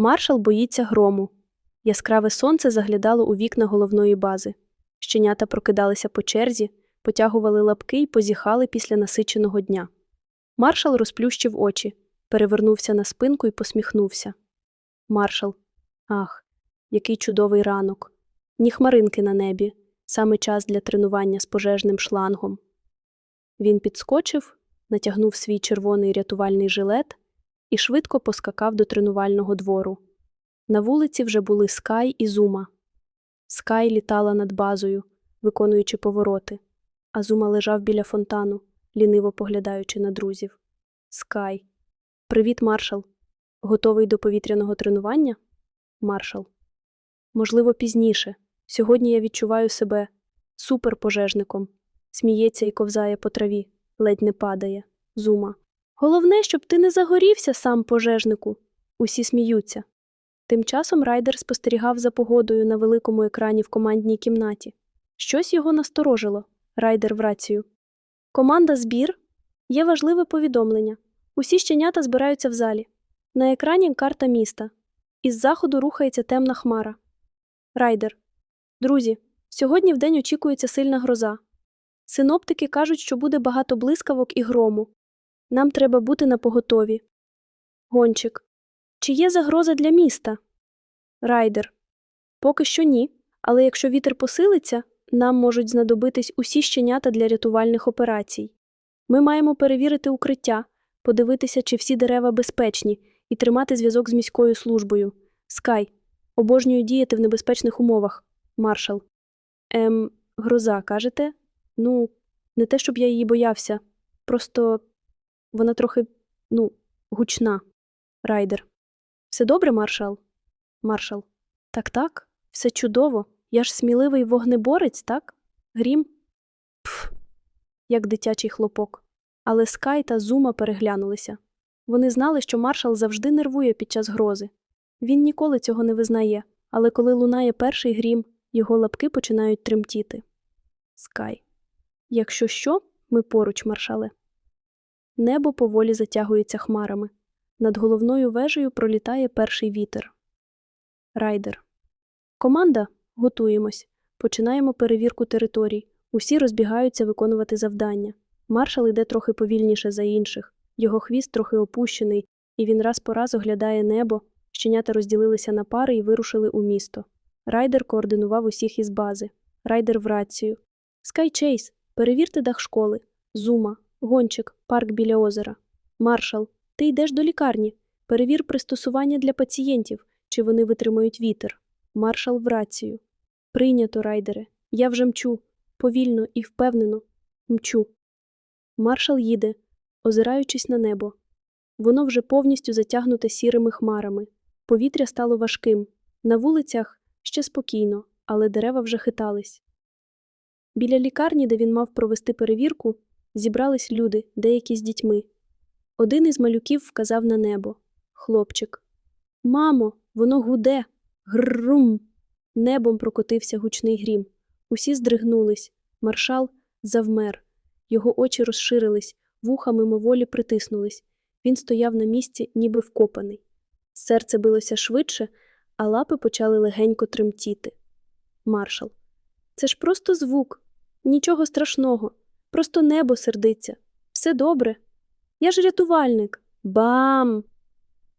Маршал боїться грому. Яскраве сонце заглядало у вікна головної бази. Щенята прокидалися по черзі, потягували лапки й позіхали після насиченого дня. Маршал розплющив очі, перевернувся на спинку і посміхнувся. Маршал. Ах, який чудовий ранок. Ні хмаринки на небі, саме час для тренування з пожежним шлангом. Він підскочив, натягнув свій червоний рятувальний жилет і швидко поскакав до тренувального двору. На вулиці вже були Скай і Зума. Скай літала над базою, виконуючи повороти, а Зума лежав біля фонтану, ліниво поглядаючи на друзів. Скай. Привіт, маршал. Готовий до повітряного тренування? Маршал. Можливо, пізніше. Сьогодні я відчуваю себе суперпожежником. Сміється і ковзає по траві, ледь не падає. Зума. Головне, щоб ти не загорівся сам пожежнику. Усі сміються. Тим часом райдер спостерігав за погодою на великому екрані в командній кімнаті. Щось його насторожило. Райдер в рацію. Команда збір. Є важливе повідомлення. Усі щенята збираються в залі. На екрані карта міста. Із заходу рухається темна хмара. Райдер. Друзі, сьогодні вдень очікується сильна гроза. Синоптики кажуть, що буде багато блискавок і грому. Нам треба бути на поготові. Гончик. Чи є загроза для міста? Райдер. Поки що ні. Але якщо вітер посилиться, нам можуть знадобитись усі щенята для рятувальних операцій. Ми маємо перевірити укриття, подивитися, чи всі дерева безпечні, і тримати зв'язок з міською службою. Скай. Обожнюю діяти в небезпечних умовах. Маршал. Ем, гроза, кажете? Ну, не те, щоб я її боявся. Просто вона трохи, ну, гучна. Райдер. Все добре, маршал? Маршал. Так, так, все чудово. Я ж сміливий вогнеборець, так? Грім? Пф, як дитячий хлопок. Але Скай та Зума переглянулися. Вони знали, що маршал завжди нервує під час грози. Він ніколи цього не визнає, але коли лунає перший грім, його лапки починають тремтіти. Скай. Якщо що, ми поруч, маршале. Небо поволі затягується хмарами. Над головною вежею пролітає перший вітер. Райдер. Команда. Готуємось. Починаємо перевірку територій. Усі розбігаються виконувати завдання. Маршал іде трохи повільніше за інших. Його хвіст трохи опущений, і він раз по раз оглядає небо. Щенята розділилися на пари і вирушили у місто. Райдер координував усіх із бази. Райдер в рацію. Скай Чейз, перевірте дах школи. Зума, гончик, парк біля озера. Маршал, ти йдеш до лікарні. Перевір пристосування для пацієнтів, чи вони витримають вітер. Маршал в рацію. Прийнято, райдере. Я вже мчу. Повільно і впевнено. Мчу. Маршал їде, озираючись на небо. Воно вже повністю затягнуте сірими хмарами. Повітря стало важким. На вулицях ще спокійно, але дерева вже хитались. Біля лікарні, де він мав провести перевірку, зібрались люди, деякі з дітьми. Один із малюків вказав на небо. Хлопчик. Мамо, воно гуде. Грррум. Небом прокотився гучний грім. Усі здригнулись. Маршал завмер. Його очі розширились, вуха мимоволі притиснулись. Він стояв на місці, ніби вкопаний. Серце билося швидше, а лапи почали легенько тремтіти. Маршал. Це ж просто звук. Нічого страшного. Просто небо сердиться. Все добре. Я ж рятувальник. Бам!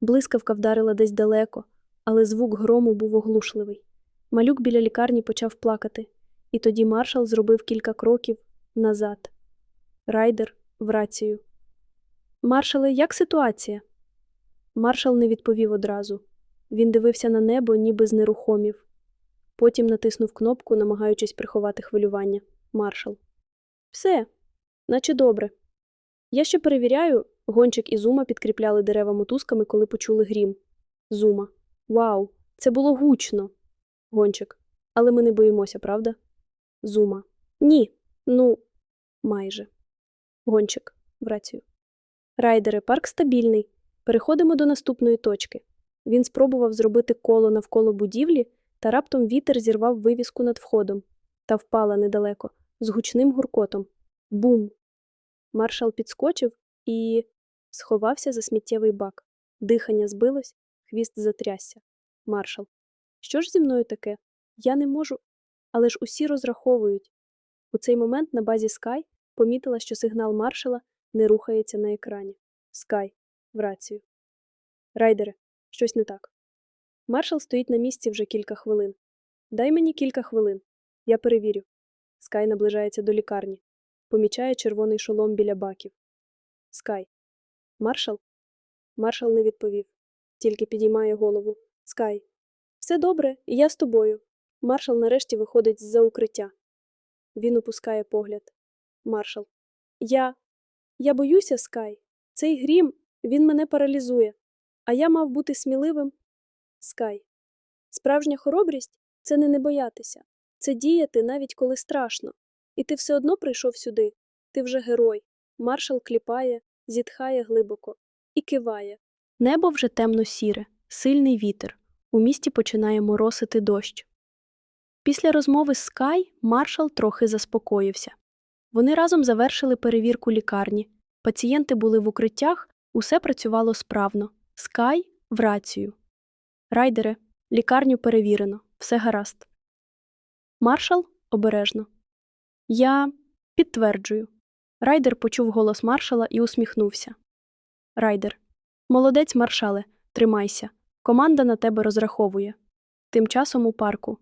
Блискавка вдарила десь далеко, але звук грому був оглушливий. Малюк біля лікарні почав плакати, і тоді маршал зробив кілька кроків назад. Райдер в рацію. Маршале, як ситуація? Маршал не відповів одразу. Він дивився на небо, ніби знерухомів. Потім натиснув кнопку, намагаючись приховати хвилювання. Маршал. Все, наче добре. Я ще перевіряю, гончик і Зума підкріпляли дерева мотузками, коли почули грім. Зума. Вау, це було гучно. Гончик. Але ми не боїмося, правда? Зума. Ні. Ну, майже. Гончик. В рацію. Райдери, парк стабільний. Переходимо до наступної точки. Він спробував зробити коло навколо будівлі, та раптом вітер зірвав вивіску над входом та впала недалеко, з гучним гуркотом. Бум! Маршал підскочив і сховався за сміттєвий бак. Дихання збилось, Хвіст затрясся. Маршал. Що ж зі мною таке? Я не можу. Але ж усі розраховують. У цей момент на базі Sky помітила, що сигнал маршала не рухається на екрані. Скай, в рацію. Райдере, щось не так. Маршал стоїть на місці вже кілька хвилин. Дай мені кілька хвилин. Я перевірю. Скай наближається до лікарні. Помічає червоний шолом біля баків. Скай. Маршал? Маршал не відповів, тільки підіймає голову. Скай. Все добре, і я з тобою. Маршал нарешті виходить з-за укриття. Він опускає погляд. Маршал. Я. Я боюся, Скай. Цей грім, він мене паралізує. А я мав бути сміливим. Скай. Справжня хоробрість це не не боятися, це діяти навіть коли страшно. І ти все одно прийшов сюди. Ти вже герой. Маршал кліпає, зітхає глибоко і киває. Небо вже темно-сіре, сильний вітер. У місті починає моросити дощ. Після розмови з Скай маршал трохи заспокоївся. Вони разом завершили перевірку лікарні. Пацієнти були в укриттях, усе працювало справно. Скай в рацію. Райдере, лікарню перевірено, все гаразд. Маршал обережно. Я підтверджую. Райдер почув голос маршала і усміхнувся. Райдер. Молодець, маршале, тримайся. Команда на тебе розраховує. Тим часом у парку.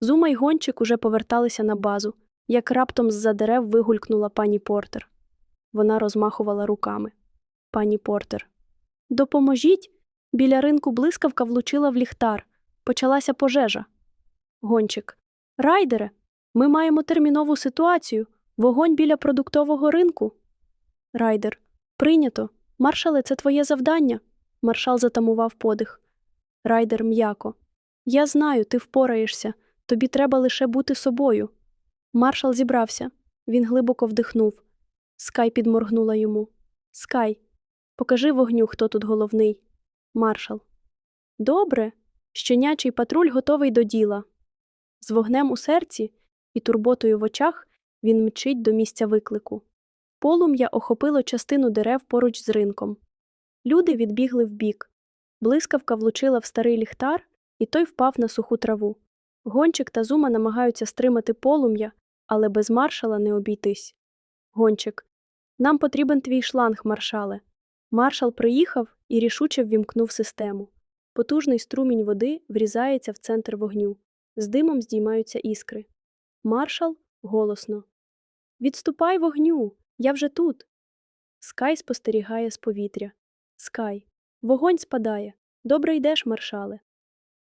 Зума й гончик уже поверталися на базу, як раптом з-за дерев вигулькнула пані Портер. Вона розмахувала руками. Пані Портер. Допоможіть. Біля ринку блискавка влучила в ліхтар. Почалася пожежа. Гончик. Райдере, ми маємо термінову ситуацію. Вогонь біля продуктового ринку. Райдер. Прийнято. Маршале, це твоє завдання. Маршал затамував подих. Райдер м'яко. Я знаю, ти впораєшся. Тобі треба лише бути собою. Маршал зібрався. Він глибоко вдихнув. Скай підморгнула йому. Скай, покажи вогню, хто тут головний. Маршал. Добре. Щенячий патруль готовий до діла. З вогнем у серці і турботою в очах він мчить до місця виклику. Полум'я охопило частину дерев поруч з ринком. Люди відбігли вбік. Блискавка влучила в старий ліхтар, і той впав на суху траву. Гончик та зума намагаються стримати полум'я, але без маршала не обійтись. Гончик. Нам потрібен твій шланг, маршале. Маршал приїхав і рішуче ввімкнув систему. Потужний струмінь води врізається в центр вогню. З димом здіймаються іскри. Маршал голосно. Відступай вогню! Я вже тут. Скай спостерігає з повітря. Скай. Вогонь спадає. Добре йдеш, маршале.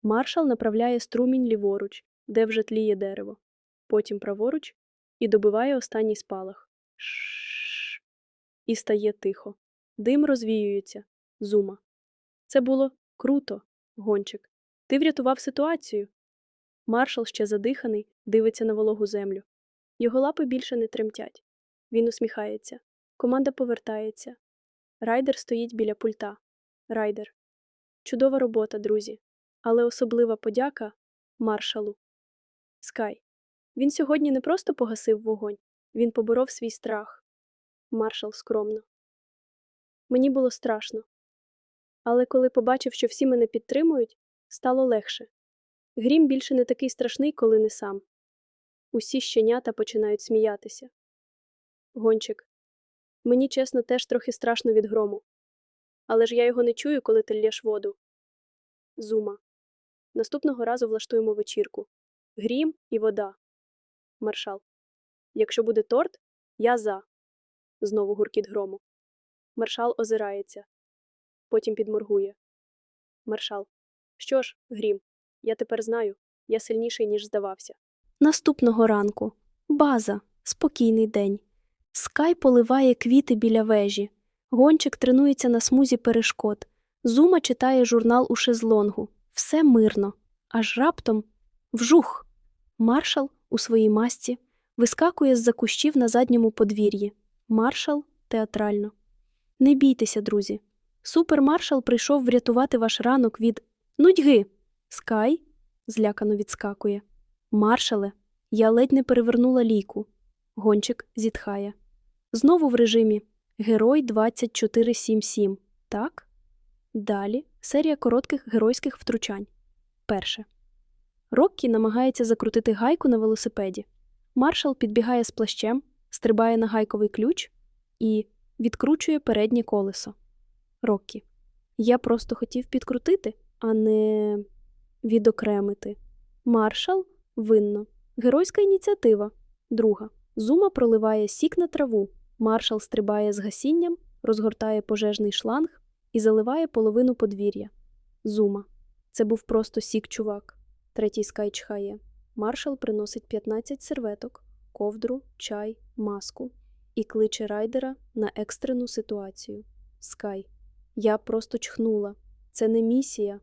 Маршал направляє струмінь ліворуч, де вже тліє дерево, потім праворуч і добиває останній спалах. Шш. І стає тихо. Дим розвіюється. Зума. Це було круто, гончик. Ти врятував ситуацію. Маршал, ще задиханий, дивиться на вологу землю. Його лапи більше не тремтять. Він усміхається. Команда повертається. Райдер стоїть біля пульта. Райдер. Чудова робота, друзі. Але особлива подяка маршалу. Скай. Він сьогодні не просто погасив вогонь, він поборов свій страх. Маршал скромно. Мені було страшно. Але коли побачив, що всі мене підтримують, стало легше. Грім більше не такий страшний, коли не сам. Усі щенята починають сміятися. Гончик. Мені, чесно, теж трохи страшно від грому. Але ж я його не чую, коли ти лєш воду. Зума. Наступного разу влаштуємо вечірку. Грім і вода. Маршал. Якщо буде торт, я за. Знову гуркіт грому. Маршал озирається. Потім підморгує. Маршал. Що ж, Грім, я тепер знаю. Я сильніший, ніж здавався. Наступного ранку. База. Спокійний день. Скай поливає квіти біля вежі. Гончик тренується на смузі перешкод. Зума читає журнал у шезлонгу. Все мирно. Аж раптом вжух. Маршал у своїй масці вискакує з-за кущів на задньому подвір'ї. Маршал театрально. Не бійтеся, друзі. Супермаршал прийшов врятувати ваш ранок від нудьги. Скай злякано відскакує. Маршале, я ледь не перевернула лійку. Гончик зітхає. Знову в режимі Герой 2477. Так? Далі серія коротких геройських втручань. Перше. Роккі намагається закрутити гайку на велосипеді. Маршал підбігає з плащем, стрибає на гайковий ключ і відкручує переднє колесо. Роккі. Я просто хотів підкрутити, а не відокремити. Маршал винно. Геройська ініціатива. Друга. Зума проливає сік на траву. Маршал стрибає з гасінням, розгортає пожежний шланг і заливає половину подвір'я. Зума. Це був просто сік чувак. Третій скай чхає. Маршал приносить 15 серветок, ковдру, чай, маску і кличе райдера на екстрену ситуацію. Скай. Я просто чхнула. Це не місія.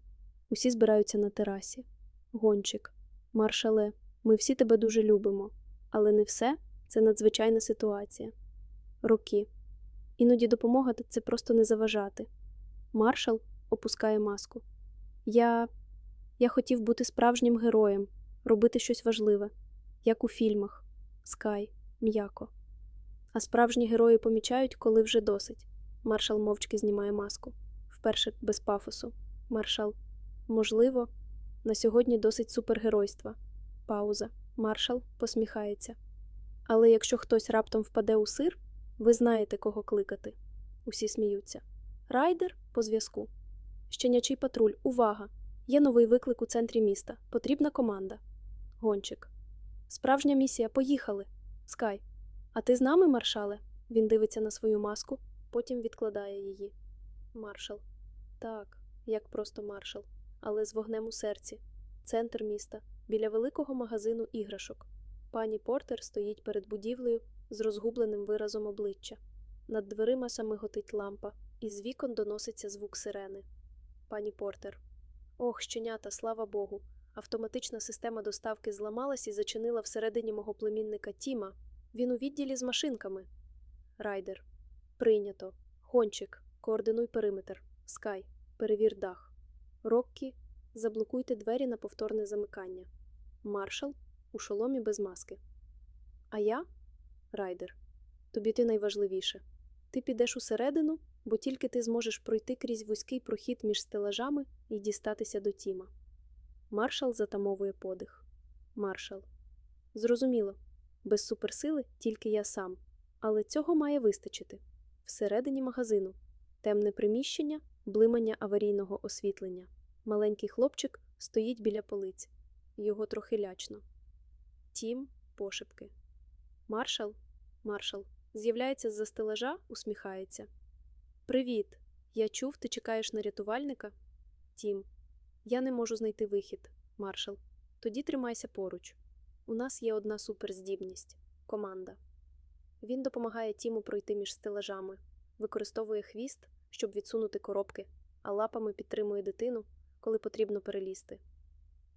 Усі збираються на терасі. Гончик. Маршале, ми всі тебе дуже любимо. Але не все це надзвичайна ситуація. Роки. Іноді допомога це просто не заважати. Маршал опускає маску. Я. Я хотів бути справжнім героєм, робити щось важливе, як у фільмах. Скай, м'яко. А справжні герої помічають, коли вже досить. Маршал мовчки знімає маску. Вперше без пафосу. Маршал. Можливо, на сьогодні досить супергеройства. Пауза. Маршал посміхається. Але якщо хтось раптом впаде у сир, ви знаєте, кого кликати. Усі сміються. Райдер по зв'язку. Щенячий патруль. Увага! Є новий виклик у центрі міста. Потрібна команда. Гончик. Справжня місія. Поїхали. Скай. А ти з нами, маршале? Він дивиться на свою маску, потім відкладає її. Маршал. Так, як просто маршал, але з вогнем у серці. Центр міста, біля великого магазину іграшок. Пані Портер стоїть перед будівлею з розгубленим виразом обличчя. Над дверима самиготить лампа, і з вікон доноситься звук сирени. Пані Портер. Ох, щенята, слава Богу. Автоматична система доставки зламалась і зачинила всередині мого племінника Тіма. Він у відділі з машинками. Райдер. Прийнято. Гончик. Координуй периметр. Скай. Перевір дах. Роккі. Заблокуйте двері на повторне замикання. Маршал у шоломі без маски. А я Райдер. Тобі ти найважливіше. Ти підеш усередину, бо тільки ти зможеш пройти крізь вузький прохід між стелажами і дістатися до Тіма. Маршал затамовує подих. Маршал. Зрозуміло. Без суперсили тільки я сам. Але цього має вистачити. Всередині магазину. Темне приміщення, блимання аварійного освітлення. Маленький хлопчик стоїть біля полиць. Його трохи лячно. Тім пошепки. Маршал, маршал, з'являється з-за стелажа, усміхається. Привіт. Я чув, ти чекаєш на рятувальника? Тім. Я не можу знайти вихід, маршал. Тоді тримайся поруч. У нас є одна суперздібність команда. Він допомагає Тіму пройти між стелажами, використовує хвіст, щоб відсунути коробки, а лапами підтримує дитину, коли потрібно перелізти.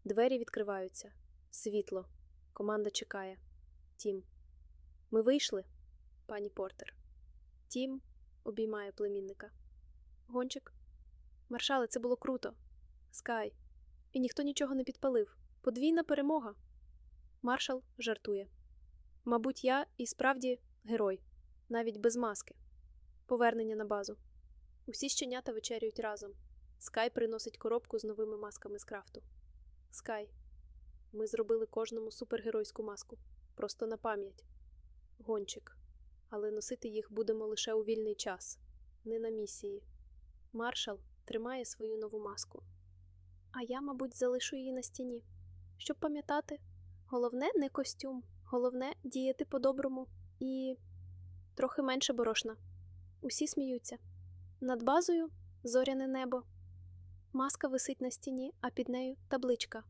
Двері відкриваються. Світло. Команда чекає. Тім. Ми вийшли, пані Портер. Тім обіймає племінника. Гончик. Маршале, це було круто. Скай. І ніхто нічого не підпалив. Подвійна перемога. Маршал жартує. Мабуть, я і справді герой, навіть без маски. Повернення на базу. Усі щенята вечерюють разом. Скай приносить коробку з новими масками з крафту. Скай. Ми зробили кожному супергеройську маску. Просто на пам'ять. Гончик. Але носити їх будемо лише у вільний час, не на місії. Маршал тримає свою нову маску. А я, мабуть, залишу її на стіні. Щоб пам'ятати, головне не костюм, головне діяти по-доброму і трохи менше борошна. Усі сміються. Над базою зоряне небо. Маска висить на стіні, а під нею табличка.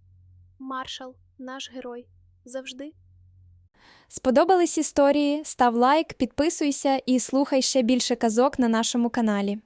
Маршал, наш герой. Завжди. Сподобались історії? Став лайк, підписуйся і слухай ще більше казок на нашому каналі.